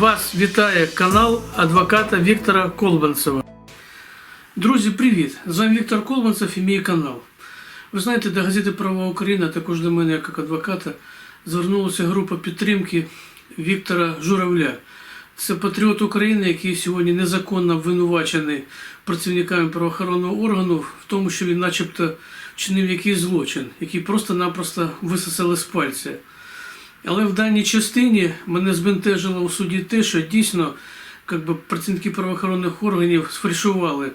Вас вітає канал адвоката Віктора Колбанцева. Друзі, привіт! З вами Віктор Колбанцев і мій канал. Ви знаєте, до газети Права Україна, також до мене як адвоката, звернулася група підтримки Віктора Журавля. Це патріот України, який сьогодні незаконно обвинувачений працівниками правоохоронного органу в тому, що він начебто вчинив якийсь злочин, який просто-напросто висосали з пальця. Але в даній частині мене збентежило у суді те, що дійсно би, працівники правоохоронних органів сфальшували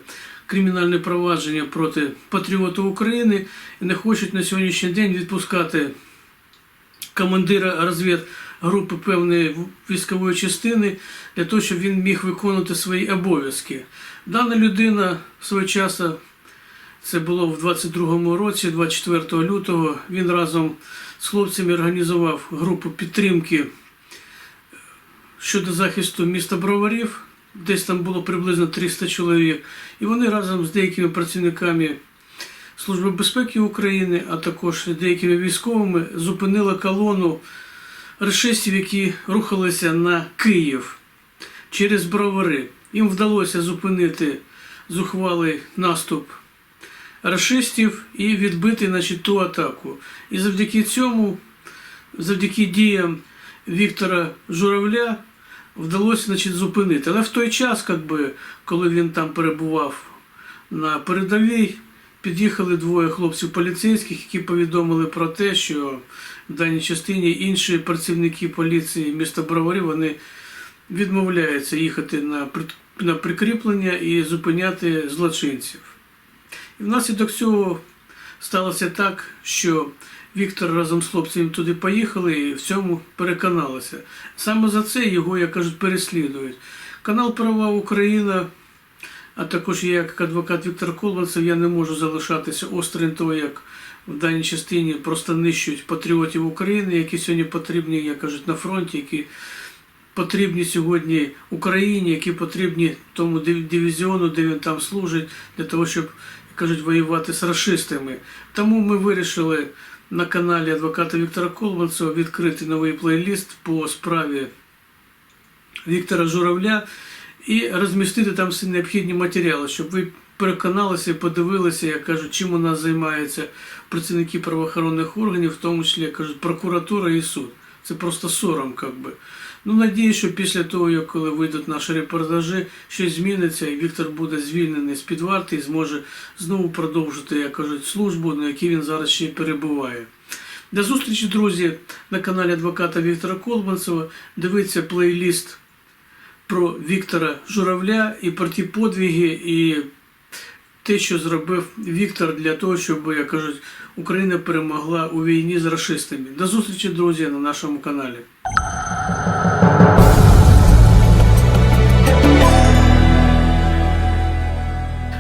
кримінальне провадження проти патріота України і не хочуть на сьогоднішній день відпускати командира розвідгрупи певної військової частини для того, щоб він міг виконувати свої обов'язки. Дана людина свого часу, це було в 22-му році, 24 лютого, він разом з хлопцями організував групу підтримки щодо захисту міста Броварів. Десь там було приблизно 300 чоловік. І вони разом з деякими працівниками Служби безпеки України, а також деякими військовими зупинили колону рашистів, які рухалися на Київ через Бровари. Їм вдалося зупинити зухвалий наступ рашистів і відбити значить, ту атаку. І завдяки цьому, завдяки діям Віктора Журавля, вдалося значить, зупинити. Але в той час, би, коли він там перебував на передовій, під'їхали двоє хлопців поліцейських, які повідомили про те, що в даній частині інші працівники поліції міста Броварі вони відмовляються їхати на, на прикріплення і зупиняти злочинців. І внаслідок цього сталося так, що Віктор разом з хлопцями туди поїхали і в цьому переконалися. Саме за це його, як кажуть, переслідують. Канал Права Україна, а також я, як адвокат Віктор Колбанцев, я не можу залишатися осторонь того, як в даній частині просто нищують патріотів України, які сьогодні потрібні, як кажуть, на фронті, які потрібні сьогодні Україні, які потрібні тому дивізіону, де він там служить, для того, щоб кажуть, воювати з расистами. Тому ми вирішили на каналі адвоката Віктора Колбанцева відкрити новий плейліст по справі Віктора Журавля і розмістити там всі необхідні матеріали, щоб ви переконалися і подивилися, як кажуть, чим у нас займаються працівники правоохоронних органів, в тому числі як кажуть, прокуратура і суд. Це просто сором, як би. Ну, надіюсь, що після того, коли вийдуть наші репортажі, щось зміниться, і Віктор буде звільнений з-під варти і зможе знову продовжити, як кажуть, службу, на якій він зараз ще перебуває. До зустрічі, друзі, на каналі адвоката Віктора Колбанцева. Дивіться плейліст про Віктора Журавля і про ті подвиги, і те, що зробив Віктор для того, щоб, як кажуть, Україна перемогла у війні з расистами. До зустрічі, друзі, на нашому каналі.